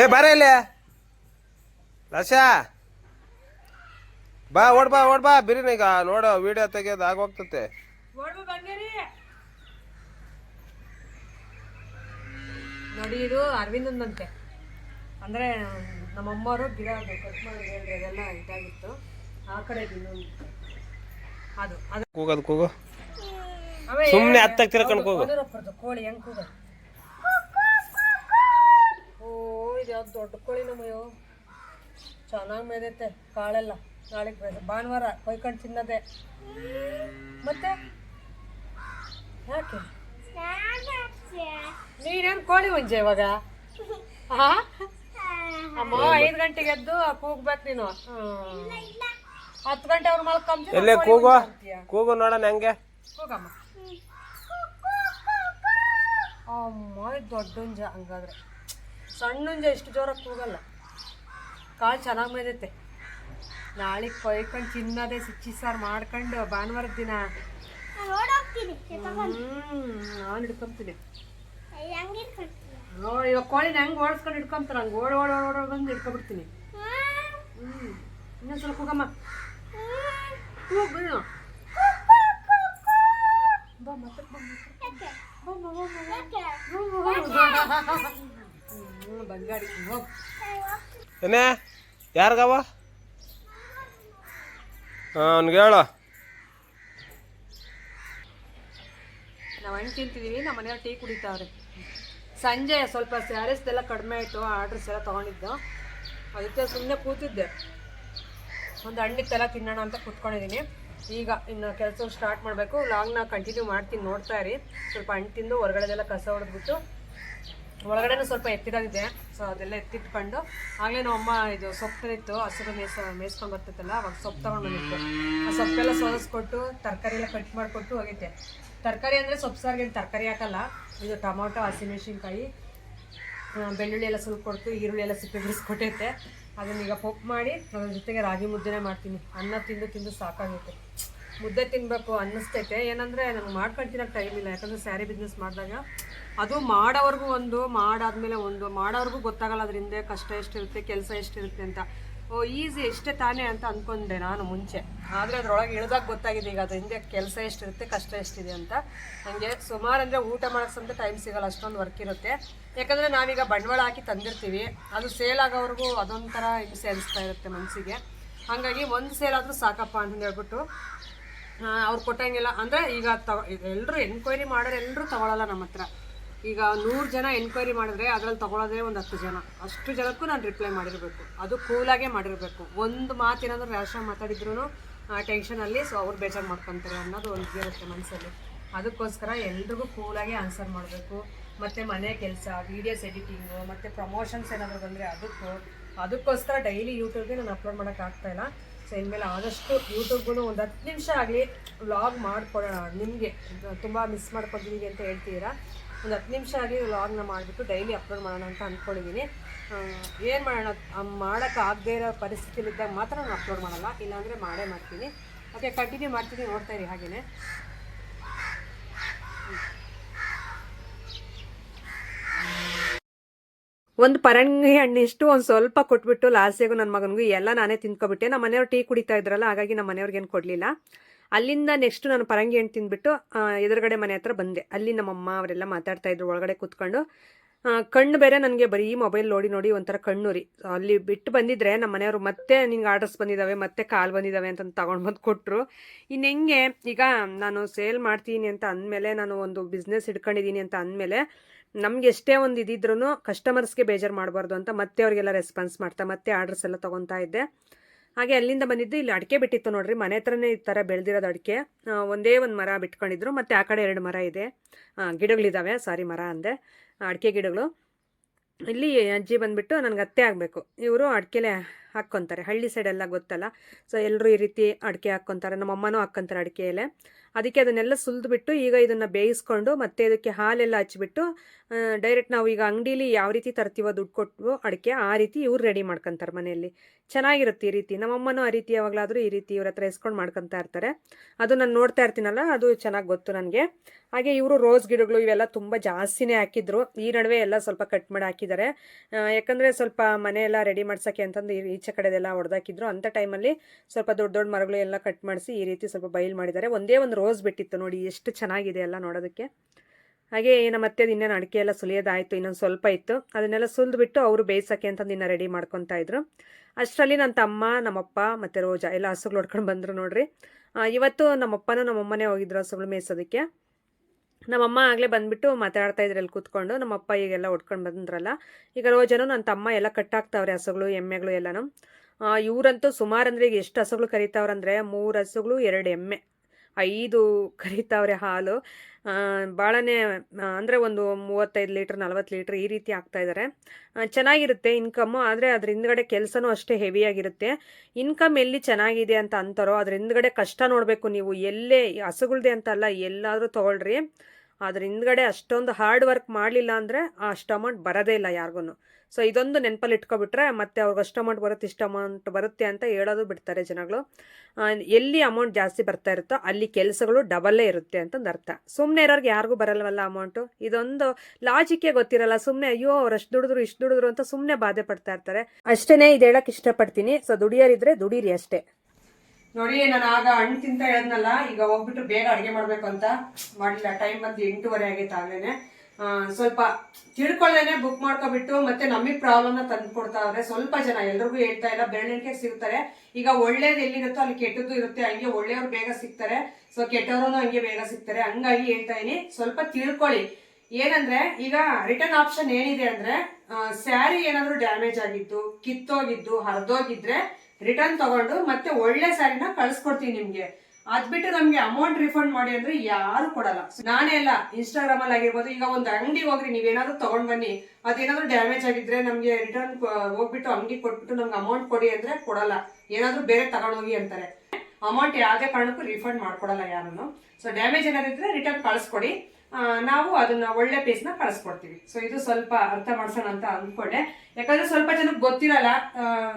ಏ ಬರ ಇಲ್ಲಿ. ರಶಾ. ಬಾ ಓಡ್ ಬಾ ಓಡ್ ಬಾ. ಬಿರಿನ ಈಗ ನೋಡು ವಿಡಿಯೋ ತೆಗಿಯೋದು ಆಗೋಗ್ತತೆ. ನೋಡಿ ಇದು ಅರವಿಂದಂತೆ ಅಂದ್ರೆ ನಮ್ಮಮ್ಮವರು ಗಿಡ ಅದು ಕಟ್ ಮಾಡಿ ಹೇಳಿದ್ರೆ ಅದೆಲ್ಲ ಇದಾಗಿತ್ತು. ಆ ಕಡೆ ಅದು ಅದು. ಕೂಗೋದು ಕೂಗು. ಸುಮ್ಮನೆ ಸುಮ್ನೆ ಹತ್ತಾಗ ತಿರ್ಕೊಂಡು ಕೂಗು. ಕೋಳಿ ಹೆಂಗ್ ಕೂಗ ಓ ಇದು ಯಾವ್ದು ದೊಡ್ಡ ಕೋಳಿ ನಮ್ಮಯ್ಯೋ ಚೆನ್ನಾಗಿ ಮೇದೈತೆ ಕಾಳೆಲ್ಲ. ನಾಳೆ ಭಾನುವಾರ ಕೊಯ್ಕೊಂಡು ತಿನ್ನದೆ. ಮತ್ತೆ? ಯಾಕೆ? ನೀನೇನು ಕೋಳಿ ಮುಂಜೆ ಇವಾಗ? ಹಾ ಅಮ್ಮ ಐದು ಗಂಟೆಗೆ ಎದ್ದು ಕೂಗ್ಬೇಕು ನೀನು. ಹತ್ತು ಗಂಟೆ ಅವ್ರು ಮಲ್ಕೊಂತೀನಿ ಎಲ್ಲೇ ಕೂಗು? ಕೂಗು ನೋಡೋಣ ಹೆಂಗೆ? ಕೂಗಮ್ಮ ಅಮ್ಮ ಇದು ದೊಡ್ಡ ಹಂಗಾದ್ರೆ. ಸಣ್ಣ ಎಷ್ಟು ಇಷ್ಟು ಜೋರಾಗಿ ಕೂಗಲ್ಲ. ಕಾಳು ಚೆನ್ನಾಗಿ ಮೇದೈತೆ. ನಾಳೆ ಕೊಯ್ಕೊಂಡು ತಿನ್ನೋದೇ ಸಿಕ್ಕಿ ಸಾರು ಮಾಡ್ಕೊಂಡು ಭಾನುವಾರದ ದಿನ. ನಾನು ಹಿಡ್ಕೊಂತೀನಿ. ಓ ಇವಾಗ ಕೋಳಿನ ಹೆಂಗೆ ಓಡಿಸ್ಕೊಂಡು ಹಿಡ್ಕೊಂತಾರ? ಹಂಗೆ ಓಡ್ ಓಡ್ ಓಡ್ ಓಡ್ ಬಂದು ಹಿಡ್ಕೊಬಿಡ್ತೀನಿ. ಹ್ಞೂ ಇನ್ನೊಂದು ಸ್ವಲ್ಪ ಹೋಗಮ್ಮ ಹೋಗು ನೀನು. ಬಾ ಮತ್ತೆ ಬಾ ಮತ್ತೆ. ಬಾ, ಬಾ, ಬಾ, ಬಾ, ಏನೇ ಯಾರಿಗವ? ಹಾಂ ಅವ್ನಿಗೆ ಹೇಳ. ನಾವು ಹಣ್ಣು ತಿಂತಿದ್ದೀವಿ ನಮ್ಮ ಮನೆಯವ್ರು ಟೀ ಕುಡಿತಾವ್ರೆ. ಸಂಜೆ ಸ್ವಲ್ಪ ಸ್ಯಾರೀಸ್ದೆಲ್ಲ ಕಡಿಮೆ ಆಯಿತು ಆರ್ಡ್ರಸ್ ಎಲ್ಲ ತೊಗೊಂಡಿದ್ದು. ಅದಕ್ಕೆ ಸುಮ್ಮನೆ ಕೂತಿದ್ದೆ. ಒಂದು ಹಣ್ಣಿತ್ತೆಲ್ಲ ತಿನ್ನೋಣ ಅಂತ ಕುತ್ಕೊಂಡಿದ್ದೀನಿ ಈಗ ಇನ್ನು ಕೆಲಸ ಸ್ಟಾರ್ಟ್ ಮಾಡಬೇಕು. ಲಾಗ್ನ ಕಂಟಿನ್ಯೂ ಮಾಡ್ತೀನಿ ನೋಡ್ತಾ ಇರಿ. ಸ್ವಲ್ಪ ಹಣ್ಣು ತಿಂದು ಹೊರಗಡೆದೆಲ್ಲ ಕಸ ಹೊಡೆದ್ಬಿಟ್ಟು ಒಳಗಡೆನೂ ಸ್ವಲ್ಪ ಎತ್ತಿರೋದಿದೆ. ಸೊ ಅದೆಲ್ಲ ಎತ್ತಿಟ್ಕೊಂಡು, ಆಗಲೇ ನಮ್ಮ ಅಮ್ಮ ಇದು ಸೊಪ್ಪಿತ್ತು ಹಸಿರು ಮೇಸ ಮೇಯಿಸ್ಕೊಂಡು ಬರ್ತಿತ್ತಲ್ಲ ಅವಾಗ ಸೊಪ್ಪು ತಗೊಂಡು ಬಂದಿತ್ತು. ಆ ಸೊಪ್ಪೆಲ್ಲ ಸೋದಿಸ್ಕೊಟ್ಟು ತರಕಾರಿ ಎಲ್ಲ ಕಟ್ ಮಾಡಿಕೊಟ್ಟು ಹೋಗೈತೆ ತರಕಾರಿ ಅಂದರೆ ಸೊಪ್ಪು ಸಾರಿಗೆ ತರಕಾರಿ ಹಾಕಲ್ಲ. ಇದು ಟೊಮೊಟೊ, ಹಸಿಮೆಣ್ಸಿನ್ಕಾಯಿ ಬೆಳ್ಳುಳ್ಳಿ ಎಲ್ಲ ಸ್ವಲ್ಪ ಕೊಡ್ತು, ಈರುಳ್ಳಿ ಎಲ್ಲ ಸಿಪ್ಪೆ ಬಿಡಿಸ್ಕೊಟ್ಟೈತೆ. ಅದನ್ನ ಈಗ ಪೊಪ್ಪು ಮಾಡಿ, ಅದ್ರ ಜೊತೆಗೆ ರಾಗಿ ಮುದ್ದೆನೇ ಮಾಡ್ತೀನಿ. ಅನ್ನ ತಿಂದು ತಿಂದು ಸಾಕಾಗುತ್ತೆ ಮುದ್ದೆ ತಿನ್ನಬೇಕು ಅನ್ನಿಸ್ತೈತೆ. ಏನಂದರೆ ನನಗೆ ಮಾಡ್ಕೊಂಡು ಟೈಮ್ ಇಲ್ಲ. ಯಾಕಂದರೆ ಸ್ಯಾರಿ ಬಿಸ್ನೆಸ್ ಮಾಡಿದಾಗ ಅದು ಮಾಡೋವರೆಗೂ ಒಂದು, ಮಾಡಾದ್ಮೇಲೆ ಒಂದು, ಮಾಡೋವರೆಗೂ ಗೊತ್ತಾಗಲ್ಲ ಅದ್ರ ಹಿಂದೆ ಕಷ್ಟ ಎಷ್ಟಿರುತ್ತೆ, ಕೆಲಸ ಎಷ್ಟಿರುತ್ತೆ ಅಂತ. ಓ, ಈಸಿ ಎಷ್ಟೇ ತಾನೇ ಅಂತ ಅಂದ್ಕೊಂಡೆ ನಾನು ಮುಂಚೆ. ಆದರೆ ಅದರೊಳಗೆ ಇಳಿದಾಗ ಗೊತ್ತಾಗಿದೆ ಈಗ ಅದು ಹಿಂದೆ ಕೆಲಸ ಎಷ್ಟಿರುತ್ತೆ, ಕಷ್ಟ ಎಷ್ಟಿದೆ ಅಂತ. ನನಗೆ ಸುಮಾರು ಅಂದರೆ ಊಟ ಮಾಡೋಕ್ಕೆ ಟೈಮ್ ಸಿಗಲ್ಲ, ಅಷ್ಟೊಂದು ವರ್ಕ್ ಇರುತ್ತೆ. ಯಾಕಂದರೆ ನಾವೀಗ ಬಂಡವಾಳ ಹಾಕಿ ತಂದಿರ್ತೀವಿ. ಅದು ಸೇಲ್ ಆಗೋವರೆಗೂ ಅದೊಂಥರ ಹಿಂಸೆ ಅನಿಸ್ತಾ ಇರುತ್ತೆ ಮನಸ್ಸಿಗೆ ಹಾಗಾಗಿ ಒಂದು ಸೇಲ್ ಆದರೂ ಸಾಕಪ್ಪ ಅಂತ ಹೇಳ್ಬಿಟ್ಟು ಅವ್ರು ಕೊಟ್ಟಂಗಿಲ್ಲ ಅಂದರೆ ಈಗ ತಗೋ ಎಲ್ಲರೂ ಎನ್ಕ್ವೈರಿ ಮಾಡೋರು ಎಲ್ಲರೂ ತಗೊಳ್ಳಲ್ಲ ನಮ್ಮ ಹತ್ರ ಈಗ ನೂರು ಜನ ಎನ್ಕ್ವೈರಿ ಮಾಡಿದ್ರೆ ಅದ್ರಲ್ಲಿ ತಗೊಳ್ಳೋದೇ ಒಂದು ಹತ್ತು ಜನ. ಅಷ್ಟು ಜನಕ್ಕೂ ನಾನು ರಿಪ್ಲೈ ಮಾಡಿರಬೇಕು. ಅದು ಕೂಲಾಗೆ ಮಾಡಿರಬೇಕು. ಒಂದು ಮಾತೇನಾದ್ರೂ ರ್ಯಾಶ ಮಾತಾಡಿದ್ರು ಟೆನ್ಷನಲ್ಲಿ ಸೊ ಅವ್ರು ಬೇಜಾರು ಮಾಡ್ಕೊತಾರೆ ಅನ್ನೋದು ಒಂದು ಇರುತ್ತೆ ಮನಸ್ಸಲ್ಲಿ ಅದಕ್ಕೋಸ್ಕರ ಎಲ್ರಿಗೂ ಕೂಲಾಗಿ ಆನ್ಸರ್ ಮಾಡಬೇಕು. ಮತ್ತು ಮನೆ ಕೆಲಸ ವೀಡಿಯೋಸ್ ಎಡಿಟಿಂಗು ಮತ್ತು ಪ್ರಮೋಷನ್ಸ್ ಏನಾದರೂ ಬಂದರೆ ಅದಕ್ಕೂ, ಅದಕ್ಕೋಸ್ಕರ ಡೈಲಿ ಯೂಟ್ಯೂಬ್ಗೆ ನಾನು ಅಪ್ಲೋಡ್ ಮಾಡೋಕ್ಕಾಗ್ತಾಯಿಲ್ಲ ಸೊ ಇನ್ಮೇಲೆ ಆದಷ್ಟು ಯೂಟ್ಯೂಬ್ಗೂ ಒಂದು ಹತ್ತು ನಿಮಿಷ ಆಗಲಿ ವ್ಲಾಗ್ ಮಾಡಿಕೊಡೋಣ ನಿಮಗೆ, ತುಂಬ ಮಿಸ್ ಮಾಡ್ಕೊತಿದ್ದೀವಿ ಅಂತ ಹೇಳ್ತೀರಾ? ಒಂದು ಹತ್ತು ನಿಮಿಷ ಆಗಲಿ ವ್ಲಾಗ್ನ ಮಾಡಿಬಿಟ್ಟು ಡೈಲಿ ಅಪ್ಲೋಡ್ ಮಾಡೋಣ ಅಂತ ಅಂದ್ಕೊಂಡಿದ್ದೀನಿ ಏನು ಮಾಡೋಣ? ಮಾಡೋಕ್ಕಾಗದೇ ಇರೋ ಪರಿಸ್ಥಿತಿಲಿದ್ದಾಗ ಮಾತ್ರ ನಾನು ಅಪ್ಲೋಡ್ ಮಾಡಲ್ಲ, ಇಲ್ಲಾಂದರೆ ಮಾಡೇ ಮಾಡ್ತೀನಿ. ಓಕೆ ಕಂಟಿನ್ಯೂ ಮಾಡ್ತೀನಿ, ನೋಡ್ತಾ ಇರಿ ಹಾಗೆಯೇ ಒಂದು ಪರಂಗಿ ಹಣ್ಣಿಷ್ಟು ಒಂದು ಸ್ವಲ್ಪ ಕೊಟ್ಬಿಟ್ಟು ಲಾಸ್ಟಿಗೂ ನನ್ನ ಮಗನಿಗೂ ಎಲ್ಲ ನಾನೇ ತಿಂದ್ಕೊಬಿಟ್ಟೆ. ನಮ್ಮ ಮನೆಯವ್ರು ಟೀ ಕುಡಿತಾ ಇದ್ರಲ್ಲ, ಹಾಗಾಗಿ ನಮ್ಮ ಮನೆಯವ್ರಿಗೆ ಏನು ಕೊಡಲಿಲ್ಲ. ಅಲ್ಲಿಂದ ನೆಕ್ಸ್ಟ್ ನಾನು ಪರಂಗಿ ಹಣ್ಣು ತಿಂದ್ಬಿಟ್ಟು ಎದುರುಗಡೆ ಮನೆ ಹತ್ರ ಬಂದೆ. ಅಲ್ಲಿ ನಮ್ಮಮ್ಮ ಅವರೆಲ್ಲ ಮಾತಾಡ್ತಾ ಇದ್ರು, ಒಳಗಡೆ ಕೂತ್ಕೊಂಡು. ಕಣ್ಣು ಬೇರೆ ನನಗೆ, ಬರೀ ಮೊಬೈಲ್ ನೋಡಿ ನೋಡಿ ಒಂಥರ ಕಣ್ಣುರಿ ಅಲ್ಲಿ ಬಿಟ್ಟು ಬಂದಿದ್ರೆ ನಮ್ಮ ಮನೆಯವರು ಮತ್ತೆ ನಿಂಗೆ ಆರ್ಡರ್ಸ್ ಬಂದಿದ್ದಾವೆ ಮತ್ತೆ ಕಾಲ್ ಬಂದಿದ್ದಾವೆ ಅಂತ ತಗೊಂಡು ಬಂದು ಕೊಟ್ಟರು ಇನ್ನು ಹೆಂಗೆ, ಈಗ ನಾನು ಸೇಲ್ ಮಾಡ್ತೀನಿ ಅಂತ ಅಂದಮೇಲೆ, ನಾನು ಒಂದು ಬಿಸ್ನೆಸ್ ಇಟ್ಕೊಂಡಿದ್ದೀನಿ ಅಂತ ಅಂದಮೇಲೆ, ನಮ್ಗೆ ಎಷ್ಟೇ ಒಂದು ಇದಿದ್ರೂ ಕಸ್ಟಮರ್ಸ್ಗೆ ಬೇಜಾರು ಮಾಡಬಾರ್ದು ಅಂತ ಮತ್ತೆ ಅವರಿಗೆಲ್ಲ ರೆಸ್ಪಾನ್ಸ್ ಮಾಡ್ತಾ, ಮತ್ತೆ ಆರ್ಡರ್ಸ್ ಎಲ್ಲ ತೊಗೊತಾ ಇದ್ದೆ. ಹಾಗೆ ಅಲ್ಲಿಂದ ಬಂದಿದ್ದು ಇಲ್ಲಿ ಅಡಿಕೆ ಬಿಟ್ಟಿತ್ತು ನೋಡ್ರಿ. ಮನೆ ಹತ್ರನೇ ಈ ಥರ ಬೆಳೆದಿರೋದು ಅಡಿಕೆ. ಒಂದೇ ಒಂದು ಮರ ಬಿಟ್ಕೊಂಡಿದ್ರು. ಮತ್ತು ಆ ಕಡೆ ಎರಡು ಮರ ಇದೆ. ಗಿಡಗಳಿದ್ದಾವೆ ಸಾರಿ ಮರ ಅಂದೆ. ಅಡಿಕೆ ಗಿಡಗಳು. ಇಲ್ಲಿ ಅಜ್ಜಿ ಬಂದುಬಿಟ್ಟು ನನಗೆ ಅತ್ತೆ ಆಗಬೇಕು. ಇವರು ಅಡಿಕೆಲೆ ಹಾಕ್ಕೊತಾರೆ. ಹಳ್ಳಿ ಸೈಡೆಲ್ಲ ಗೊತ್ತಲ್ಲ? ಸೊ ಎಲ್ಲರೂ ಈ ರೀತಿ ಅಡಿಕೆ ಹಾಕ್ಕೊತಾರೆ. ನಮ್ಮ ಅಮ್ಮನೂ ಹಾಕ್ಕೊಂತಾರೆ ಅಡಿಕೆ ಎಲೆ. ಅದಕ್ಕೆ ಅದನ್ನೆಲ್ಲ ಸುಲಿದ್ಬಿಟ್ಟು ಈಗ ಇದನ್ನು ಬೇಯಿಸ್ಕೊಂಡು ಮತ್ತೆ ಇದಕ್ಕೆ ಹಾಲೆಲ್ಲ ಹಚ್ಚಿಬಿಟ್ಟು ಡೈರೆಕ್ಟ್ ನಾವು ಈಗ ಅಂಗಡೀಲಿ ಯಾವ ರೀತಿ ತರ್ತೀವೋ ದುಡ್ಡು ಕೊಟ್ಟು ಅಡಿಕೆ ಆ ರೀತಿ ಇವ್ರು ರೆಡಿ ಮಾಡ್ಕೊತಾರೆ ಮನೆಯಲ್ಲಿ. ಚೆನ್ನಾಗಿರುತ್ತೆ ಈ ರೀತಿ. ನಮ್ಮಮ್ಮನೂ ಆ ರೀತಿ ಯಾವಾಗಲಾದರೂ ಈ ರೀತಿ ಇವ್ರ ಹತ್ರ ಇಸ್ಕೊಂಡು ಮಾಡ್ಕೊತಾ ಇರ್ತಾರೆ. ಅದು ನಾನು ನೋಡ್ತಾ ಇರ್ತೀನಲ್ಲ, ಅದು ಚೆನ್ನಾಗಿ ಗೊತ್ತು ನನಗೆ. ಹಾಗೆ ಇವರು ರೋಸ್ ಗಿಡಗಳು ಇವೆಲ್ಲ ತುಂಬ ಜಾಸ್ತಿನೇ ಹಾಕಿದ್ರು. ಈ ನಡುವೆ ಎಲ್ಲ ಸ್ವಲ್ಪ ಕಟ್ ಮಾಡಿ ಹಾಕಿದ್ದಾರೆ. ಯಾಕಂದರೆ ಯಾಕಂದ್ರೆ ಸ್ವಲ್ಪ ಮನೆಯೆಲ್ಲ ರೆಡಿ ಮಾಡ್ಸೋಕ್ಕೆ ಅಂತಂದು ಈ- ಈಚೆ ಕಡೆದೆಲ್ಲ ಹೊಡೆದಾಕಿದ್ರು ಅಂಥ ಟೈಮಲ್ಲಿ ಸ್ವಲ್ಪ ದೊಡ್ಡ ದೊಡ್ಡ ಮರಗಳು ಎಲ್ಲ ಕಟ್ ಮಾಡಿಸಿ ಈ ರೀತಿ ಸ್ವಲ್ಪ ಬಯಲು ಮಾಡಿದ್ದಾರೆ. ಒಂದೇ ಒಂದು ರೋಸ್ ಬಿಟ್ಟಿತ್ತು ನೋಡಿ, ಎಷ್ಟು ಚೆನ್ನಾಗಿದೆ ಎಲ್ಲ ನೋಡೋದಕ್ಕೆ. ಹಾಗೆ ನಮ್ಮ ಮತ್ತೆ ಇನ್ನೇನು ಅಡಿಕೆ ಎಲ್ಲ ಸುಲಿಯೋದಾಯಿತು, ಇನ್ನೊಂದು ಸ್ವಲ್ಪ ಇತ್ತು. ಅದನ್ನೆಲ್ಲ ಸುಲಿದ್ಬಿಟ್ಟು ಅವರು ಬೇಯಿಸೋಕ್ಕೆ ಅಂತಂದು ಇನ್ನು ರೆಡಿ ಮಾಡ್ಕೊತಾ ಇದ್ರು. ಅಷ್ಟರಲ್ಲಿ ನನ್ನ ತಮ್ಮ, ನಮ್ಮಪ್ಪ ಮತ್ತು ರೋಜಾ ಎಲ್ಲ ಹಸುಗಳು ಹೊಡ್ಕೊಂಡು ಬಂದರು ನೋಡ್ರಿ. ಇವತ್ತು ನಮ್ಮಪ್ಪನೂ ನಮ್ಮಮ್ಮನೇ ಹೋಗಿದ್ರು ಹಸುಗಳು ಮೇಯ್ಸೋದಕ್ಕೆ. ನಮ್ಮಮ್ಮ ಆಗಲೇ ಬಂದ್ಬಿಟ್ಟು ಮಾತಾಡ್ತಾ ಇದ್ರಲ್ಲಿ ಕೂತ್ಕೊಂಡು, ನಮ್ಮಪ್ಪ ಈಗೆಲ್ಲ ಹೊಡ್ಕೊಂಡು ಬಂದ್ರಲ್ಲ. ಈಗ ರೋಜನು ನನ್ನ ತಮ್ಮ ಎಲ್ಲ ಕಟ್ಟಾಗ್ತಾವ್ರೆ ಹಸುಗಳು, ಎಮ್ಮೆಗಳು ಎಲ್ಲನೂ. ಇವರಂತೂ ಸುಮಾರು ಅಂದರೆ ಈಗ ಎಷ್ಟು ಹಸುಗಳು ಕರಿತಾವ್ರಂದರೆ ಮೂರು ಹಸುಗಳು, ಎರಡು ಎಮ್ಮೆ. ಐದು ಕರಿತಾವ್ರೆ ಹಾಲು. ಭಾಳನೇ ಅಂದರೆ ಒಂದು ಮೂವತ್ತೈದು ಲೀಟ್ರ್, ನಲ್ವತ್ತು ಲೀಟ್ರ್ ಈ ರೀತಿ ಆಗ್ತಾ ಇದ್ದಾರೆ ಚೆನ್ನಾಗಿರುತ್ತೆ ಇನ್ಕಮ್ಮು ಆದರೆ ಅದ್ರ ಹಿಂದ್ಗಡೆ ಕೆಲಸನೂ ಅಷ್ಟೇ ಹೆವಿಯಾಗಿರುತ್ತೆ. ಇನ್ಕಮ್ ಎಲ್ಲಿ ಚೆನ್ನಾಗಿದೆ ಅಂತ ಅಂತಾರೋ ಅದ್ರ ಹಿಂದ್ಗಡೆ ಕಷ್ಟ ನೋಡಬೇಕು ನೀವು. ಎಲ್ಲೇ ಹಸುಗಳ್ದೆ ಅಂತ ಅಲ್ಲ, ಎಲ್ಲಾದರೂ ತೊಗೊಳ್ರಿ. ಅದ್ರ ಹಿಂದ್ಗಡೆ ಅಷ್ಟೊಂದು ಹಾರ್ಡ್ ವರ್ಕ್ ಮಾಡಲಿಲ್ಲ ಅಂದರೆ ಅಷ್ಟು ಅಮೌಂಟ್ ಬರೋದೇ ಇಲ್ಲ ಯಾರಿಗೂ ಸೊ ಇದೊಂದು ನೆನಪಲ್ಲಿ ಇಟ್ಕೊಬಿಟ್ರೆ ಮತ್ತೆ ಅವ್ರಿಗೆ ಅಷ್ಟು ಅಮೌಂಟ್ ಬರುತ್ತೆ, ಇಷ್ಟು ಅಮೌಂಟ್ ಬರುತ್ತೆ ಅಂತ ಹೇಳೋದು ಬಿಡ್ತಾರೆ ಜನಗಳು. ಎಲ್ಲಿ ಅಮೌಂಟ್ ಜಾಸ್ತಿ ಬರ್ತಾ ಇರುತ್ತೋ ಅಲ್ಲಿ ಕೆಲಸಗಳು ಡಬಲ್ಲೇ ಇರುತ್ತೆ ಅಂತಂದು ಅರ್ಥ. ಸುಮ್ಮನೆ ಇರೋರಿಗೆ ಯಾರಿಗೂ ಬರಲ್ವಲ್ಲ ಅಮೌಂಟು ಇದೊಂದು ಲಾಜಿಕ್ಕೆ ಗೊತ್ತಿರಲ್ಲ ಸುಮ್ಮನೆ ಅಯ್ಯೋ ಅವ್ರು ಅಷ್ಟು ದುಡಿದ್ರು, ಇಷ್ಟು ದುಡಿದ್ರು ಅಂತ ಸುಮ್ಮನೆ ಬಾಧೆ ಪಡ್ತಾ ಇರ್ತಾರೆ. ಅಷ್ಟೇ ಇದು ಹೇಳಕ್ಕೆ ಇಷ್ಟಪಡ್ತೀನಿ. ಸೊ ದುಡಿಯೋರಿದ್ರೆ ದುಡೀರಿ ಅಷ್ಟೇ. ನೋಡಿ, ನಾನು ಆಗ ಹಣ್ಣು ತಿಂತ ಹೇಳದ್ನಲ್ಲ, ಈಗ ಹೋಗ್ಬಿಟ್ಟು ಬೇಗ ಅಡುಗೆ ಮಾಡಬೇಕು ಅಂತ ಮಾಡಿಲ್ಲ ಟೈಮ್ ಬಂದು ಎಂಟೂವರೆ ಆಗೈತೆ ಆಗ್ಲೇನೆ. ಸ್ವಲ್ಪ ತಿಳ್ಕೊಳ್ಳೇನೆ ಬುಕ್ ಮಾಡ್ಕೊಬಿಟ್ಟು ಮತ್ತೆ ನಮಗೆ ಪ್ರಾಬ್ಲಮ್ನ ತಂದು ಕೊಡ್ತಾವ್ರೆ. ಸ್ವಲ್ಪ ಜನ ಎಲ್ರಿಗೂ ಹೇಳ್ತಾ ಇಲ್ಲ ಬೆರಳೆಣಿಕೆ ಸಿಗ್ತಾರೆ. ಈಗ ಒಳ್ಳೇದು ಎಲ್ಲಿರುತ್ತೋ ಅಲ್ಲಿ ಕೆಟ್ಟದ್ದು ಇರುತ್ತೆ, ಹಂಗೆ ಒಳ್ಳೆಯವ್ರು ಬೇಗ ಸಿಗ್ತಾರೆ. ಸೊ ಕೆಟ್ಟವರು ಹಂಗೆ ಬೇಗ ಸಿಗ್ತಾರೆ. ಹಂಗಾಗಿ ಹೇಳ್ತಾ ಇದೀನಿ, ಸ್ವಲ್ಪ ತಿಳ್ಕೊಳ್ಳಿ. ಏನಂದ್ರೆ, ಈಗ ರಿಟರ್ನ್ ಆಪ್ಷನ್ ಏನಿದೆ ಅಂದ್ರೆ ಸ್ಯಾರಿ ಏನಾದ್ರು ಡ್ಯಾಮೇಜ್ ಆಗಿದ್ದು, ಕಿತ್ತೋಗಿದ್ದು, ಹರಿದೋಗಿದ್ರೆ ರಿಟರ್ನ್ ತಗೊಂಡು ಮತ್ತೆ ಒಳ್ಳೆ ಸ್ಯಾರಿನ ಕಳ್ಸ್ಕೊಡ್ತೀನಿ ನಿಮ್ಗೆ. ಅದ್ ಬಿಟ್ಟು ನಮ್ಗೆ ಅಮೌಂಟ್ ರಿಫಂಡ್ ಮಾಡಿ ಅಂದ್ರೆ ಯಾರು ಕೊಡಲ್ಲ. ನಾನೇ ಅಲ್ಲ ಇನ್ಸ್ಟಾಗ್ರಾಮ್ ಅಲ್ಲಿ ಆಗಿರ್ಬೋದು, ಈಗ ಒಂದು ಅಂಗಡಿ ಹೋಗ್ರಿ ನೀವೇನಾದ್ರೂ ತಗೊಂಡ್ ಬನ್ನಿ. ಅದೇನಾದ್ರೂ ಡ್ಯಾಮೇಜ್ ಆಗಿದ್ರೆ ನಮ್ಗೆ ರಿಟರ್ನ್ ಹೋಗ್ಬಿಟ್ಟು ಅಂಗಡಿ ಕೊಟ್ಬಿಟ್ಟು ನಮ್ಗೆ ಅಮೌಂಟ್ ಕೊಡಿ ಅಂದ್ರೆ ಕೊಡಲ್ಲ. ಏನಾದ್ರೂ ಬೇರೆ ತಗೊಂಡೋಗಿ ಅಂತಾರೆ. ಅಮೌಂಟ್ ಯಾವುದೇ ಕಾರಣಕ್ಕೂ ರಿಫಂಡ್ ಮಾಡ್ಕೊಡಲ್ಲ ಯಾರನ್ನು. ಸೊ ಡ್ಯಾಮೇಜ್ ಏನಾದ್ರು ರಿಟರ್ನ್ ಕಳಿಸ್ಕೊಡಿ. ನಾವು ಅದನ್ನ ಒಳ್ಳೆ ಪೇಸ್ನ ಕಳಿಸ್ಕೊಡ್ತೀವಿ. ಸೊ ಇದು ಸ್ವಲ್ಪ ಅರ್ಥ ಮಾಡ್ಸೋಣ ಅಂತ ಅಂದ್ಕೊಂಡೆ ಯಾಕಂದ್ರೆ ಸ್ವಲ್ಪ ಜನಕ್ಕೆ ಗೊತ್ತಿರಲ್ಲ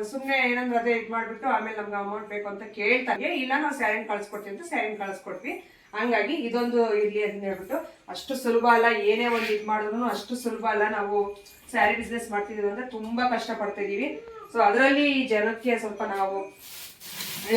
ಸುಮ್ಮನೆ ಏನಂದ್ರೆ ಅದೇ ಇದು ಮಾಡ್ಬಿಟ್ಟು ಆಮೇಲೆ ನಮ್ಗೆ ಅಮೌಂಟ್ ಬೇಕು ಅಂತ ಕೇಳ್ತಾರೆ. ಇಲ್ಲ, ನಾವು ಸ್ಯಾರಿನ ಕಳಿಸ್ಕೊಡ್ತೀವಿ ಅಂತ ಸ್ಯಾರಿನ ಕಳಿಸ್ಕೊಡ್ತೀವಿ ಹಂಗಾಗಿ ಇದೊಂದು ಇರ್ಲಿ ಅಂತ ಹೇಳ್ಬಿಟ್ಟು ಅಷ್ಟು ಸುಲಭ ಅಲ್ಲ, ಏನೇ ಒಂದು ಇದು ಮಾಡಿದ್ರು ಅಷ್ಟು ಸುಲಭ ಅಲ್ಲ ನಾವು ಸ್ಯಾರಿ ಬಿಸ್ನೆಸ್ ಮಾಡ್ತಿದೀವಿ ಅಂದ್ರೆ ತುಂಬಾ ಕಷ್ಟ ಪಡ್ತಾ ಇದೀವಿ. ಸೊ ಅದರಲ್ಲಿ ಜನಕ್ಕೆ ಸ್ವಲ್ಪ ನಾವು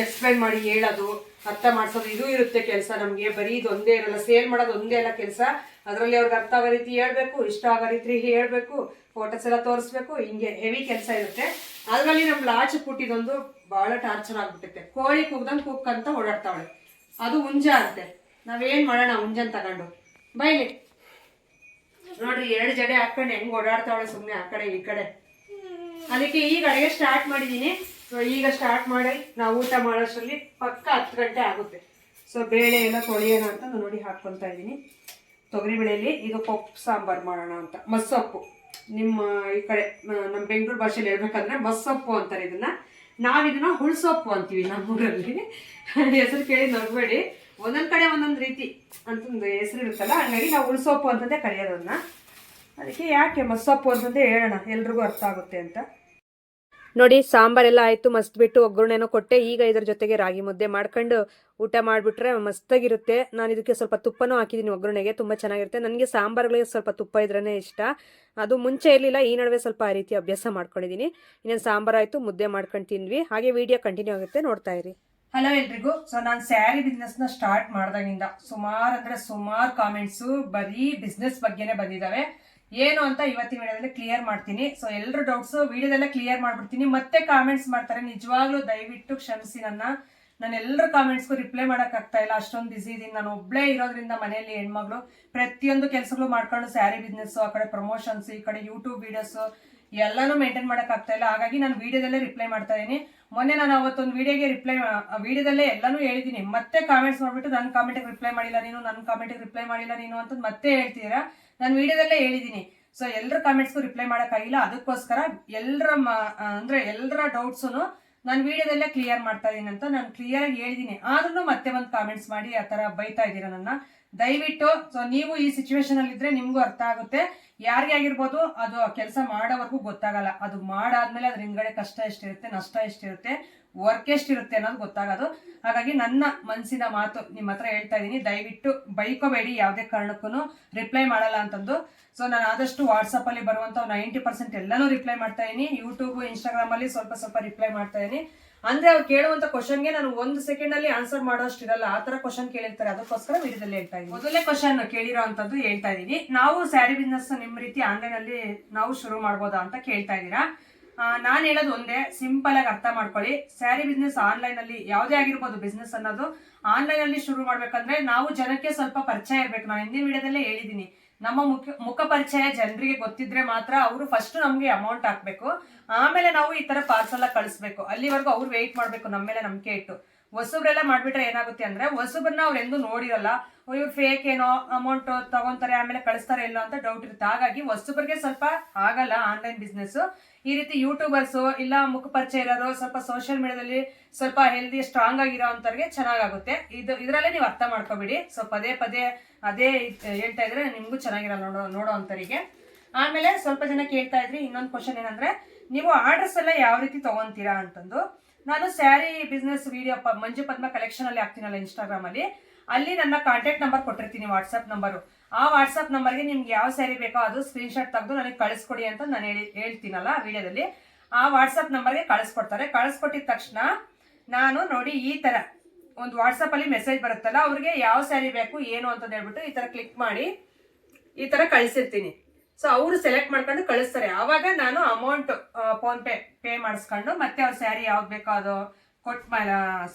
ಎಕ್ಸ್ಪ್ಲೈನ್ ಮಾಡಿ, ಹೇಳೋದು, ಅರ್ಥ ಮಾಡಿಸೋದು ಇದು ಇರುತ್ತೆ ಕೆಲಸ ನಮಗೆ. ಬರೀ ಇದು ಒಂದೇ ಇರಲ್ಲ ಸೇಲ್ ಮಾಡೋದು ಒಂದೇ ಅಲ್ಲ ಕೆಲಸ. ಅದರಲ್ಲಿ ಅವ್ರಿಗೆ ಅರ್ಥ ಆಗೋ ರೀತಿ ಹೇಳಬೇಕು, ಇಷ್ಟ ಆಗೋ ರೀತಿ ಹೇಳಬೇಕು ಫೋಟೋಸ್ ಎಲ್ಲ ತೋರಿಸ್ಬೇಕು, ಹಿಂಗೆ ಹೆವಿ ಕೆಲಸ ಇರುತ್ತೆ. ಅದರಲ್ಲಿ ನಮ್ಮ ಲಾಚ್ ಪುಟ್ಟಿದೊಂದು ಭಾಳ ಟಾರ್ಚರ್ ಆಗಿಬಿಟ್ಟೈತೆ ಕೋಳಿ ಕೂಗ್ದಂಗೆ ಕುಕ್ಕಂತ ಓಡಾಡ್ತಾವಳೆ. ಅದು ಹುಂಜ ಅಂತೆ. ನಾವೇನು ಮಾಡೋಣ ಹುಂಜನ್ ತಗೊಂಡು? ಬೈಲಿ. ನೋಡ್ರಿ, ಎರಡು ಜಡೆ ಹಾಕೊಂಡು ಹೆಂಗೆ ಓಡಾಡ್ತಾವಳೆ ಸುಮ್ಮನೆ ಆ ಕಡೆ ಈ ಕಡೆ. ಅದಕ್ಕೆ ಈಗ ಅಡುಗೆ ಸ್ಟಾರ್ಟ್ ಮಾಡಿದ್ದೀನಿ ಸೊ ಈಗ ಸ್ಟಾರ್ಟ್ ಮಾಡಿ, ನಾವು ಊಟ ಮಾಡೋಷ್ಟರಲ್ಲಿ ಪಕ್ಕ ಹತ್ತು ಗಂಟೆ ಆಗುತ್ತೆ. ಸೊ ಬೇಳೆ ಎಲ್ಲ ತೊಳೆಯೋಣ ಅಂತ ನಾನು ನೋಡಿ ಹಾಕ್ಕೊತಾ ಇದ್ದೀನಿ. ತೊಗರಿಬೇಳೆಯಲ್ಲಿ ಈಗ ಪಪ್ಪು ಸಾಂಬಾರು ಮಾಡೋಣ ಅಂತ. ಮಸ್ಸೊಪ್ಪು. ನಿಮ್ಮ ಈ ಕಡೆ ನಮ್ಮ ಬೆಂಗಳೂರು ಭಾಷೆಯಲ್ಲಿ ಹೇಳ್ಬೇಕಂದ್ರೆ ಮಸ್ಸೊಪ್ಪು ಅಂತಾರೆ ಇದನ್ನ. ನಾವಿದನ್ನ ಹುಳ್ಸೊಪ್ಪು ಅಂತೀವಿ ನಮ್ಮೂರಲ್ಲಿ. ಹೆಸರು ಕೇಳಿ ನಗ್ಬೇಡಿ ಒಂದೊಂದು ಕಡೆ ಒಂದೊಂದು ರೀತಿ ಅಂತಂದು ಹೆಸರು ಇರುತ್ತಲ್ಲ, ಹಂಗಾಗಿ ನಾವು ಹುಳಸೊಪ್ಪು ಅಂತಂದೇ ಕರೆಯೋದನ್ನ. ಅದಕ್ಕೆ ಯಾಕೆ ಮಸ್ಸೊಪ್ಪು ಅಂತಂದೇ ಹೇಳೋಣ, ಎಲ್ರಿಗೂ ಅರ್ಥ ಆಗುತ್ತೆ ಅಂತ. ನೋಡಿ, ಸಾಂಬಾರೆಲ್ಲ ಆಯಿತು ಮಸ್ತ್ ಬಿಟ್ಟು ಒಗ್ಗರಣೆನೋ ಕೊಟ್ಟೆ. ಈಗ ಇದ್ರ ಜೊತೆಗೆ ರಾಗಿ ಮುದ್ದೆ ಮಾಡ್ಕೊಂಡು ಊಟ ಮಾಡಿಬಿಟ್ರೆ ಮಸ್ತಾಗಿರುತ್ತೆ. ನಾನು ಇದಕ್ಕೆ ಸ್ವಲ್ಪ ತುಪ್ಪನೂ ಹಾಕಿದ್ದೀನಿ ಒಗ್ಗರಣೆಗೆ, ತುಂಬ ಚೆನ್ನಾಗಿರುತ್ತೆ. ನನಗೆ ಸಾಂಬಾರ್ಗಳಿಗೆ ಸ್ವಲ್ಪ ತುಪ್ಪ ಇದ್ರೇ ಇಷ್ಟ. ಅದು ಮುಂಚೆ ಇರಲಿಲ್ಲ, ಈ ನಡುವೆ ಸ್ವಲ್ಪ ಆ ರೀತಿ ಅಭ್ಯಾಸ ಮಾಡ್ಕೊಂಡಿದ್ದೀನಿ ಇನ್ನೇನು ಸಾಂಬಾರ್ ಆಯಿತು, ಮುದ್ದೆ ಮಾಡ್ಕೊಂಡು ತಿಂದ್ವಿ. ಹಾಗೆ ವಿಡಿಯೋ ಕಂಟಿನ್ಯೂ ಆಗುತ್ತೆ, ನೋಡ್ತಾ ಇರಿ. ಹಲೋ ಎಲ್ರಿಗೂ. ಸೊ ನಾನು ಸ್ಯಾರಿ ಬಿಸ್ನೆಸ್ನ ಸ್ಟಾರ್ಟ್ ಮಾಡ್ದಾಗಿಂದ ಸುಮಾರು ಅಂದರೆ ಸುಮಾರು ಕಾಮೆಂಟ್ಸು ಬರೀ ಬಿಸ್ನೆಸ್ ಬಗ್ಗೆನೇ ಬಂದಿದ್ದಾವೆ ಏನು ಅಂತ ಇವತ್ತಿನ ವಿಡಿಯೋದಲ್ಲಿ ಕ್ಲಿಯರ್ ಮಾಡ್ತೀನಿ. ಸೊ ಎಲ್ಲರೂ ಡೌಟ್ಸ್ ವಿಡಿಯೋದಲ್ಲೇ ಕ್ಲಿಯರ್ ಮಾಡ್ಬಿಡ್ತೀನಿ. ಮತ್ತೆ ಕಾಮೆಂಟ್ಸ್ ಮಾಡ್ತಾರೆ. ನಿಜವಾಗ್ಲೂ ದಯವಿಟ್ಟು ಕ್ಷಮಿಸಿ ನನ್ನ. ನಾನು ಎಲ್ಲರ ಕಾಮೆಂಟ್ಸ್ಗೂ ರಿಪ್ಲೈ ಮಾಡೋಕ್ಕಾಗ್ತಾ ಇಲ್ಲ. ಅಷ್ಟೊಂದು ಬಿಸಿ ಇದ್ದೀನಿ ನಾನು ಒಬ್ಬಳೇ ಇರೋದ್ರಿಂದ ಮನೆಯಲ್ಲಿ ಹೆಣ್ಮಗಳು, ಪ್ರತಿಯೊಂದು ಕೆಲಸಗಳು ಮಾಡ್ಕೊಂಡು ಸ್ಯಾರಿ ಬಿಸ್ನೆಸ್ಸು ಆ ಕಡೆ ಪ್ರಮೋಷನ್ಸ್ ಈ ಕಡೆ ಯೂಟ್ಯೂಬ್ ವೀಡಿಯೋಸು ಎಲ್ಲನೂ ಮೇಂಟೈನ್ ಮಾಡೋಕ್ಕಾಗ್ತಾ ಇಲ್ಲ. ಹಾಗಾಗಿ ನಾನು ವಿಡಿಯೋದಲ್ಲೇ ರಿಪ್ಲೈ ಮಾಡ್ತಾ ಇದ್ದೀನಿ ಮೊನ್ನೆ ನಾನು ಅವತ್ತೊಂದು ವಿಡಿಯೋಗೆ ರಿಪ್ಲೈ ವಿಡಿಯೋದಲ್ಲೇ ಎಲ್ಲಾನು ಹೇಳಿದ್ದೀನಿ. ಮತ್ತೆ ಕಾಮೆಂಟ್ಸ್ ಮಾಡ್ಬಿಟ್ಟು ನನ್ನ ಕಾಮೆಂಟಿಗೆ ರಿಪ್ಲೈ ಮಾಡಿಲ್ಲ ನೀನು ನನ್ನ ಕಾಮೆಂಟಿಗೆ ರಿಪ್ಲೈ ಮಾಡಿಲ್ಲ ನೀನು ಅಂತ ಮತ್ತೆ ಹೇಳ್ತೀರಾ? ನಾನು ವಿಡಿಯೋದಲ್ಲೇ ಹೇಳಿದ್ದೀನಿ. ಸೊ ಎಲ್ಲರ ಕಾಮೆಂಟ್ಸ್ಗೂ ರಿಪ್ಲೈ ಮಾಡೋಕ್ಕಾಗಿಲ್ಲ ಅದಕ್ಕೋಸ್ಕರ ಎಲ್ಲರ ಅಂದ್ರೆ ಎಲ್ಲರ ಡೌಟ್ಸು ನಾನು ವಿಡಿಯೋದಲ್ಲೇ ಕ್ಲಿಯರ್ ಮಾಡ್ತಾ ಇದ್ದೀನಿ ಅಂತ ನಾನು ಕ್ಲಿಯರ್ ಆಗಿ ಹೇಳಿದ್ದೀನಿ. ಆದ್ರೂ ಮತ್ತೆ ಒಂದು ಕಾಮೆಂಟ್ಸ್ ಮಾಡಿ ಆ ಥರ ಬೈತಾ ಇದ್ದೀರಾ ನನ್ನ? ದಯವಿಟ್ಟು ಸೊ ನೀವು ಈ ಸಿಚುವೇಶನ್ ಅಲ್ಲಿ ಇದ್ರೆ ನಿಮಗೂ ಅರ್ಥ ಆಗುತ್ತೆ. ಯಾರಿಗೆ ಆಗಿರ್ಬೋದು, ಅದು ಕೆಲಸ ಮಾಡೋವರೆಗೂ ಗೊತ್ತಾಗಲ್ಲ. ಅದು ಮಾಡಾದ್ಮೇಲೆ ಅದ್ರ ಹಿಂದ್ಗಡೆ ಕಷ್ಟ ಎಷ್ಟಿರುತ್ತೆ, ನಷ್ಟ ಎಷ್ಟಿರುತ್ತೆ ವರ್ಕ್ ಎಷ್ಟಿರುತ್ತೆ ಅನ್ನೋದು ಗೊತ್ತಾಗೋದು. ಹಾಗಾಗಿ ನನ್ನ ಮನಸ್ಸಿನ ಮಾತು ನಿಮ್ಮ ಹತ್ರ ಹೇಳ್ತಾ ಇದ್ದೀನಿ ದಯವಿಟ್ಟು ಬೈಕೋಬೇಡಿ, ಯಾವುದೇ ಕಾರಣಕ್ಕೂ ರಿಪ್ಲೈ ಮಾಡಲ್ಲ ಅಂತಂದು. ಸೊ ನಾನು ಆದಷ್ಟು ವಾಟ್ಸಪ್ಪಲ್ಲಿ ಬರುವಂಥ ನೈಂಟಿ ಪರ್ಸೆಂಟ್ ಎಲ್ಲನೂ ರಿಪ್ಲೈ ಮಾಡ್ತಾ ಇದೀನಿ. ಯೂಟ್ಯೂಬ್ ಇನ್ಸ್ಟಾಗ್ರಾಮಲ್ಲಿ ಸ್ವಲ್ಪ ಸ್ವಲ್ಪ ರಿಪ್ಲೈ ಮಾಡ್ತಾ ಇದೀನಿ. ಅಂದ್ರೆ ಅವ್ರು ಕೇಳುವಂತ ಕ್ವಶನ್ಗೆ ನಾನು ಒಂದು ಸೆಕೆಂಡ್ ಅಲ್ಲಿ ಆನ್ಸರ್ ಮಾಡೋಷ್ಟು ಇರಲ್ಲ. ಆ ತರ ಕ್ವಶನ್ ಕೇಳಿರ್ತಾರೆ. ಅದಕ್ಕೋಸ್ಕರ ವಿಡಿಯೋದಲ್ಲಿ ಹೇಳ್ತಾ ಇದ್ದೀನಿ. ಮೊದಲೇ ಕ್ವಶನ್ ಕೇಳಿರೋ ಅಂತದ್ದು ಹೇಳ್ತಾ ಇದೀನಿ ನಾವು ಸ್ಯಾರಿ ಬಿಸ್ನೆಸ್ ನಿಮ್ ರೀತಿ ಆನ್ಲೈನ್ ಅಲ್ಲಿ ನಾವು ಶುರು ಮಾಡ್ಬೋದಾ ಅಂತ ಕೇಳ್ತಾ ಇದ್ದೀರಾ? ನಾನು ಹೇಳೋದು ಒಂದೇ ಸಿಂಪಲ್ ಆಗಿ ಅರ್ಥ ಮಾಡ್ಕೊಳ್ಳಿ. ಸ್ಯಾರಿ ಬಿಸ್ನೆಸ್ ಆನ್ಲೈನ್ ಅಲ್ಲಿ ಯಾವುದೇ ಆಗಿರ್ಬೋದು ಬಿಸ್ನೆಸ್ ಅನ್ನೋದು. ಆನ್ಲೈನ್ ಅಲ್ಲಿ ಶುರು ಮಾಡ್ಬೇಕಂದ್ರೆ ನಾವು ಜನಕ್ಕೆ ಸ್ವಲ್ಪ ಪರಿಚಯ ಇರ್ಬೇಕು. ನಾನು ಹಿಂದಿನ ವಿಡಿಯೋದಲ್ಲೇ ಹೇಳಿದೀನಿ ನಮ್ಮ ಮುಖ ಮುಖ ಪರಿಚಯ ಜನರಿಗೆ ಗೊತ್ತಿದ್ರೆ ಮಾತ್ರ ಅವರು ಫಸ್ಟ್ ನಮ್ಗೆ ಅಮೌಂಟ್ ಹಾಕ್ಬೇಕು. ಆಮೇಲೆ ನಾವು ಈ ತರ ಪಾರ್ಸಲ್ ಕಳಿಸ್ಬೇಕು. ಅಲ್ಲಿವರೆಗೂ ಅವ್ರು ವೆಯ್ಟ್ ಮಾಡ್ಬೇಕು, ನಮ್ಮ ಮೇಲೆ ನಂಬಿಕೆ ಇಟ್ಟು. ಹೊಸಬ್ರೆಲ್ಲ ಮಾಡ್ಬಿಟ್ರೆ ಏನಾಗುತ್ತೆ ಅಂದ್ರೆ ಹೊಸಬ್ರನ್ನ ಅವ್ರು ಎಂದು ನೋಡಿರಲ್ಲ ಇವ್ರು ಫೇಕ್ ಏನೋ ಅಮೌಂಟ್ ತಗೊಂತಾರೆ, ಆಮೇಲೆ ಕಳಿಸ್ತಾರೆ ಇಲ್ಲೋ ಅಂತ ಡೌಟ್ ಇರುತ್ತೆ. ಹಾಗಾಗಿ ಹೊಸಬ್ರಿಗೆ ಸ್ವಲ್ಪ ಆಗಲ್ಲ ಆನ್ಲೈನ್ ಬಿಸ್ನೆಸ್ ಈ ರೀತಿ ಯೂಟ್ಯೂಬರ್ಸ್ ಇಲ್ಲ ಮುಖ ಪರಿಚಯ ಇರೋರು ಸ್ವಲ್ಪ ಸೋಷಿಯಲ್ ಮೀಡಿಯಾದಲ್ಲಿ ಸ್ವಲ್ಪ ಹೆಲ್ದಿ ಸ್ಟ್ರಾಂಗ್ ಆಗಿರೋ ಅಂತವ್ರಿಗೆ ಚೆನ್ನಾಗಾಗುತ್ತೆ. ಇದು, ಇದರಲ್ಲೇ ನೀವು ಅರ್ಥ ಮಾಡ್ಕೋಬೇಡಿ. ಸೊ, ಪದೇ ಪದೇ ಅದೇ ಹೇಳ್ತಾ ಇದ್ರೆ ನಿಮ್ಗೂ ಚೆನ್ನಾಗಿರಲ್ಲ ನೋಡೋ ನೋಡೋ ಅಂತವರಿಗೆ. ಆಮೇಲೆ ಸ್ವಲ್ಪ ಜನ ಕೇಳ್ತಾ ಇದ್ರಿ, ಇನ್ನೊಂದು ಕ್ವಶನ್ ಏನಂದ್ರೆ ನೀವು ಆರ್ಡರ್ಸ್ ಎಲ್ಲ ಯಾವ ರೀತಿ ತಗೊಂತೀರಾ ಅಂತಂದು ನಾನು sari business video Manju Padma collection ಅಲ್ಲಿ ಹಾಕ್ತೀನಲ್ಲ ಇನ್ಸ್ಟಾಗ್ರಾಮ್ ಅಲ್ಲಿ ಅಲ್ಲಿ ನನ್ನ ಕಾಂಟ್ಯಾಕ್ಟ್ ನಂಬರ್ ಕೊಟ್ಟಿರ್ತೀನಿ ವಾಟ್ಸ್ಆಪ್ ನಂಬರು ಆ ವಾಟ್ಸ್ಆಪ್ ನಂಬರ್ಗೆ ನಿಮ್ಗೆ ಯಾವ ಸ್ಯಾರಿ ಬೇಕೋ ಅದು ಸ್ಕ್ರೀನ್ ಶಾಟ್ ತೆಗೆದು ನನಗೆ ಕಳಿಸ್ಕೊಡಿ ಅಂತ ನಾನು ಹೇಳಿ, ಹೇಳ್ತೀನಲ್ಲ ವಿಡಿಯೋದಲ್ಲಿ ಆ ವಾಟ್ಸ್ಆಪ್ ನಂಬರ್ಗೆ ಕಳಿಸ್ಕೊಡ್ತಾರೆ. ಕಳಿಸ್ಕೊಟ್ಟಿದ ತಕ್ಷಣ ನಾನು ನೋಡಿ ಈ ತರ ಒಂದು ವಾಟ್ಸಪ್ಪಲ್ಲಿ ಮೆಸೇಜ್ ಬರುತ್ತಲ್ಲ, ಅವ್ರಿಗೆ ಯಾವ ಸ್ಯಾರಿ ಬೇಕು, ಏನು ಅಂತ ಹೇಳ್ಬಿಟ್ಟು ಈ ತರ ಕ್ಲಿಕ್ ಮಾಡಿ ಈ ತರ ಕಳಿಸಿರ್ತೀನಿ. ಸೊ ಅವರು ಸೆಲೆಕ್ಟ್ ಮಾಡ್ಕೊಂಡು ಕಳಿಸ್ತಾರೆ. ಆವಾಗ ನಾನು ಅಮೌಂಟ್ ಫೋನ್ ಪೇ ಪೇ ಮಾಡಿಸ್ಕೊಂಡು ಮತ್ತೆ ಅವ್ರ ಸ್ಯಾರಿ ಯಾವ್ದು ಬೇಕೋ ಅದು ಕೊಟ್ಟು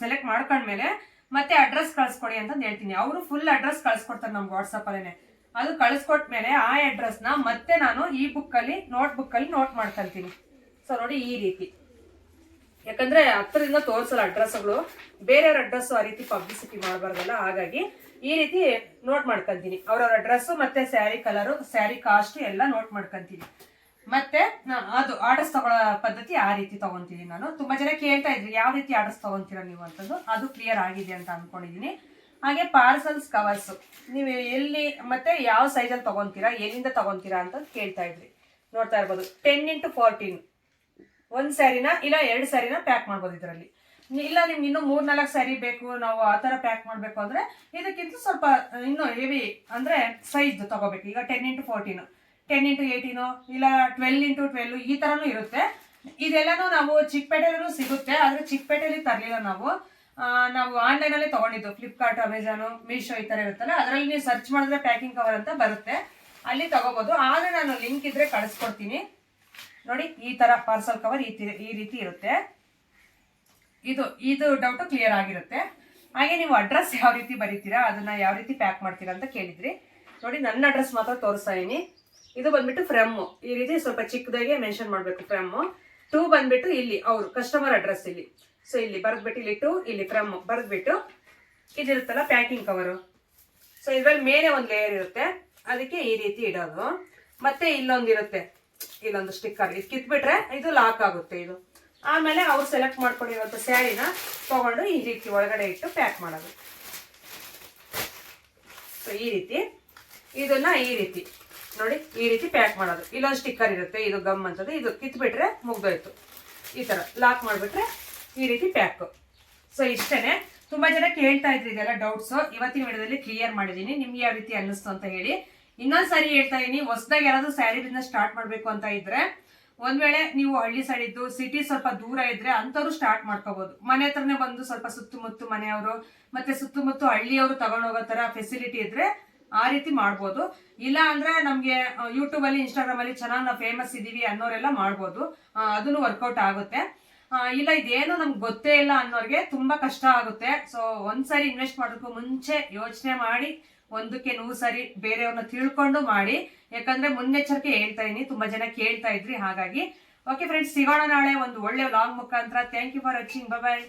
ಸೆಲೆಕ್ಟ್ ಮಾಡ್ಕೊಂಡ್ಮೇಲೆ ಮತ್ತೆ ಅಡ್ರೆಸ್ ಕಳಿಸ್ಕೊಡಿ ಅಂತ ಹೇಳ್ತೀನಿ. ಅವರು ಫುಲ್ ಅಡ್ರೆಸ್ ಕಳ್ಸ್ಕೊಡ್ತಾರೆ ನಮ್ಗೆ ವಾಟ್ಸಪ್ ಅಲ್ಲೇ ಅದು ಕಳಿಸ್ಕೊಟ್ಮೇಲೆ ಆ ಅಡ್ರೆಸ್ನ ಮತ್ತೆ ನಾನು ಈ ಬುಕ್ ಅಲ್ಲಿ ನೋಟ್ ಬುಕ್ ಅಲ್ಲಿ ನೋಟ್ ಮಾಡ್ಕೊಳ್ತೀನಿ ಸೊ ನೋಡಿ ಈ ರೀತಿ. ಯಾಕಂದ್ರೆ ಹತ್ತರಿಂದ ತೋರಿಸಲ್ಲ ಅಡ್ರೆಸ್ಗಳು ಬೇರೆಯವ್ರ ಅಡ್ರೆಸ್ ಆ ರೀತಿ ಪಬ್ಲಿಸಿಟಿ ಮಾಡಬಾರ್ದಲ್ಲ. ಹಾಗಾಗಿ ಈ ರೀತಿ ನೋಟ್ ಮಾಡ್ಕೊಂತೀನಿ. ಅವರವರ ಅಡ್ರೆಸ್ ಮತ್ತೆ ಸ್ಯಾರಿ ಕಲರು ಸ್ಯಾರಿ ಕಾಸ್ಟ್ ಎಲ್ಲ ನೋಟ್ ಮಾಡ್ಕೊಂತೀನಿ. ಮತ್ತೆ ಅದು ಆರ್ಡರ್ಸ್ ತಗೊಳ್ಳೋ ಪದ್ಧತಿ ಆ ರೀತಿ ತಗೊಂತೀನಿ ನಾನು. ತುಂಬಾ ಜನ ಕೇಳ್ತಾ ಇದ್ರಿ, ಯಾವ ರೀತಿ ಆರ್ಡರ್ಸ್ ತಗೊಂತೀರಾ ನೀವು ಅಂತಂದು. ಅದು ಕ್ಲಿಯರ್ ಆಗಿದೆ ಅಂತ ಅನ್ಕೊಂಡಿದೀನಿ. ಹಾಗೆ ಪಾರ್ಸಲ್ಸ್ ಕವರ್ಸ್ ನೀವು ಎಲ್ಲಿ ಮತ್ತೆ ಯಾವ ಸೈಜಲ್ಲಿ ತಗೊಂತೀರಾ, ಎಲ್ಲಿಂದ ತಗೊಂತೀರಾ ಅಂತ ಕೇಳ್ತಾ ಇದ್ರಿ. ನೋಡ್ತಾ ಇರ್ಬೋದು. ಟೆನ್ ಇಂಟು ಫೋರ್ಟೀನ್ ಒಂದ್ ಸ್ಯಾರಿನ ಇಲ್ಲ, ಎರಡು ಸ್ಯಾರಿನ ಪ್ಯಾಕ್ ಮಾಡ್ಬೋದು ಇದರಲ್ಲಿ. ಇಲ್ಲ, ನಿಮ್ಗೆ ಇನ್ನೂ ಮೂರ್ ನಾಲ್ಕು ಸ್ಯಾರಿ ಬೇಕು, ನಾವು ಆ ತರ ಪ್ಯಾಕ್ ಮಾಡಬೇಕು ಅಂದ್ರೆ ಇದಕ್ಕಿಂತ ಸ್ವಲ್ಪ ಇನ್ನೂ ಹೆವಿ ಅಂದರೆ ಸೈಜ್ ತಗೋಬೇಕು. ಈಗ ten into fourteen ten into eighteen ಇಲ್ಲ ಟ್ವೆಲ್ ಇಂಟು ಟ್ವೆಲ್ ಈ ಥರನೂ ಇರುತ್ತೆ. ಇದೆಲ್ಲನೂ ನಾವು ಚಿಕ್ಕಪೇಟೆಯಲ್ಲೂ ಸಿಗುತ್ತೆ, ಆದರೆ ಚಿಕ್ಕಪೇಟೆಯಲ್ಲಿ ತರಲಿಲ್ಲ ನಾವು. ನಾವು ಆನ್ಲೈನ್ ಅಲ್ಲಿ ತಗೊಂಡಿದ್ದು. ಫ್ಲಿಪ್ಕಾರ್ಟ್ ಅಮೆಝಾನು ಮೀಶೋ ಈ ತರ ಇರುತ್ತಲ್ಲ, ಅದರಲ್ಲಿ ನೀವು ಸರ್ಚ್ ಮಾಡಿದ್ರೆ ಪ್ಯಾಕಿಂಗ್ ಕವರ್ ಅಂತ ಬರುತ್ತೆ. ಅಲ್ಲಿ ತಗೋಬಹುದು ಆದರೆ ನಾನು ಲಿಂಕ್ ಇದ್ರೆ ಕಳಿಸ್ಕೊಡ್ತೀನಿ. ನೋಡಿ, ಈ ತರ ಪಾರ್ಸಲ್ ಕವರ್ ಈ ಈ ರೀತಿ ಇರುತ್ತೆ. ಇದು ಇದು ಡೌಟ್ ಕ್ಲಿಯರ್ ಆಗಿರುತ್ತೆ. ಹಾಗೆ ನೀವು ಅಡ್ರೆಸ್ ಯಾವ ರೀತಿ ಬರೀತೀರಾ, ಅದನ್ನ ಯಾವ ರೀತಿ ಪ್ಯಾಕ್ ಮಾಡ್ತೀರಾ ಅಂತ ಕೇಳಿದ್ರಿ. ನೋಡಿ, ನನ್ನ ಅಡ್ರೆಸ್ ಮಾತ್ರ ತೋರಿಸ್ತಾ ಇದೀನಿ. ಇದು ಬಂದ್ಬಿಟ್ಟು ಫ್ರಮ್ ಈ ರೀತಿ ಸ್ವಲ್ಪ ಚಿಕ್ಕದಾಗಿ ಮೆನ್ಷನ್ ಮಾಡಬೇಕು ಫ್ರಮ್ ಟೂ ಬಂದ್ಬಿಟ್ಟು ಇಲ್ಲಿ, ಅವರು ಕಸ್ಟಮರ್ ಅಡ್ರೆಸ್ ಇಲ್ಲಿ. ಸೊ ಇಲ್ಲಿ ಬರೆದ್ಬಿಟ್ಟು ಇಲ್ಲಿ ಟು ಇಲ್ಲಿ ಫ್ರಮ್ ಬರೆದ್ಬಿಟ್ಟು ಇದಿರುತ್ತಲ್ಲ ಪ್ಯಾಕಿಂಗ್ ಕವರು ಸೊ ಇದ್ರಲ್ಲಿ ಮೇಲೆ ಒಂದು ಲೇಯರ್ ಇರುತ್ತೆ. ಅದಕ್ಕೆ ಈ ರೀತಿ ಇಡೋದು. ಮತ್ತೆ ಇಲ್ಲೊಂದಿರುತ್ತೆ. ಇಲ್ಲೊಂದು ಸ್ಟಿಕ್ಕರ್ ಇದು ಕಿತ್ಬಿಟ್ರೆ ಇದು ಲಾಕ್ ಆಗುತ್ತೆ ಇದು. ಆಮೇಲೆ ಅವ್ರು ಸೆಲೆಕ್ಟ್ ಮಾಡ್ಕೊಂಡಿರೋಂಥ ಸ್ಯಾರಿನ ತಗೊಂಡು ಈ ರೀತಿ ಒಳಗಡೆ ಇಟ್ಟು ಪ್ಯಾಕ್ ಮಾಡೋದು. ಸೊ ಈ ರೀತಿ. ಇದನ್ನ ಈ ರೀತಿ. ನೋಡಿ, ಈ ರೀತಿ ಪ್ಯಾಕ್ ಮಾಡೋದು. ಇಲ್ಲೊಂದು ಸ್ಟಿಕ್ಕರ್ ಇರುತ್ತೆ, ಇದು ಗಮ್ ಅಂತದ್ದು. ಇದು ಕಿತ್ಬಿಟ್ರೆ ಮುಗ್ದೋಯ್ತು. ಈ ತರ. ಲಾಕ್ ಮಾಡ್ಬಿಟ್ರೆ ಈ ರೀತಿ ಪ್ಯಾಕ್ ಸೊ ಇಷ್ಟೇನೆ. ತುಂಬಾ ಜನ ಕೇಳ್ತಾ ಇದ್ರಿ ಇದೆಲ್ಲ ಡೌಟ್ಸ್ ಇವತ್ತಿನ ವಿಡಿಯೋದಲ್ಲಿ ಕ್ಲಿಯರ್ ಮಾಡಿದೀನಿ. ನಿಮ್ಗೆ ಯಾವ ರೀತಿ ಅನ್ನಿಸ್ತು ಅಂತ ಹೇಳಿ. ಇನ್ನೊಂದು ಸಾರಿ ಹೇಳ್ತಾ ಇದ್ದೀನಿ ಹೊಸದಾಗಿ ಯಾರಾದ್ರೂ ಸ್ಯಾರಿ ಬಿಸ್ನೆಸ್ ಸ್ಟಾರ್ಟ್ ಮಾಡಬೇಕು ಅಂತ ಇದ್ರೆ ಒಂದ್ ವೇಳೆ ನೀವು ಹಳ್ಳಿ ಸೈಡ್ ಇದ್ದು ಸಿಟಿ ಸ್ವಲ್ಪ ದೂರ ಇದ್ರೆ ಅಂತವ್ರು ಸ್ಟಾರ್ಟ್ ಮಾಡ್ಕೋಬಹುದು ಮನೆ ಹತ್ರನೇ ಬಂದು ಸ್ವಲ್ಪ ಸುತ್ತಮುತ್ತ ಮನೆಯವರು ಮತ್ತೆ ಸುತ್ತಮುತ್ತ ಹಳ್ಳಿಯವರು ತಗೊಂಡೋಗೋ ತರ ಫೆಸಿಲಿಟಿ ಇದ್ರೆ ಆ ರೀತಿ ಮಾಡ್ಬೋದು. ಇಲ್ಲ ಅಂದ್ರೆ ನಮ್ಗೆ ಯೂಟ್ಯೂಬ್ ಅಲ್ಲಿ ಇನ್ಸ್ಟಾಗ್ರಾಮ್ ಅಲ್ಲಿ ಚೆನ್ನಾಗಿ ನಾವು ಫೇಮಸ್ ಇದೀವಿ ಅನ್ನೋರೆಲ್ಲ ಮಾಡ್ಬೋದು. ಅದನ್ನು ವರ್ಕೌಟ್ ಆಗುತ್ತೆ. ಇಲ್ಲ ಇದೇನು ನಮ್ಗೆ ಗೊತ್ತೇ ಇಲ್ಲ ಅನ್ನೋರ್ಗೆ ತುಂಬಾ ಕಷ್ಟ ಆಗುತ್ತೆ. ಸೊ ಒಂದ್ಸರಿ ಇನ್ವೆಸ್ಟ್ ಮಾಡೋಕ್ಕೂ ಮುಂಚೆ ಯೋಚನೆ ಮಾಡಿ, ಒಂದಕ್ಕೆ ನೂರು ಸರಿ ಬೇರೆಯವ್ರನ್ನ ತಿಳ್ಕೊಂಡು ಮಾಡಿ ಯಾಕಂದ್ರೆ ಮುನ್ನೆಚ್ಚರಿಕೆ ಹೇಳ್ತಾ ಇದೀನಿ, ತುಂಬಾ ಜನ ಕೇಳ್ತಾ ಇದ್ರಿ, ಹಾಗಾಗಿ. ಓಕೆ ಫ್ರೆಂಡ್ಸ್ ಸಿಗೋಣ ನಾಳೆ ಒಂದು ಒಳ್ಳೆ ಲಾಂಗ್ ಮುಖಾಂತರ. Thank you for watching bye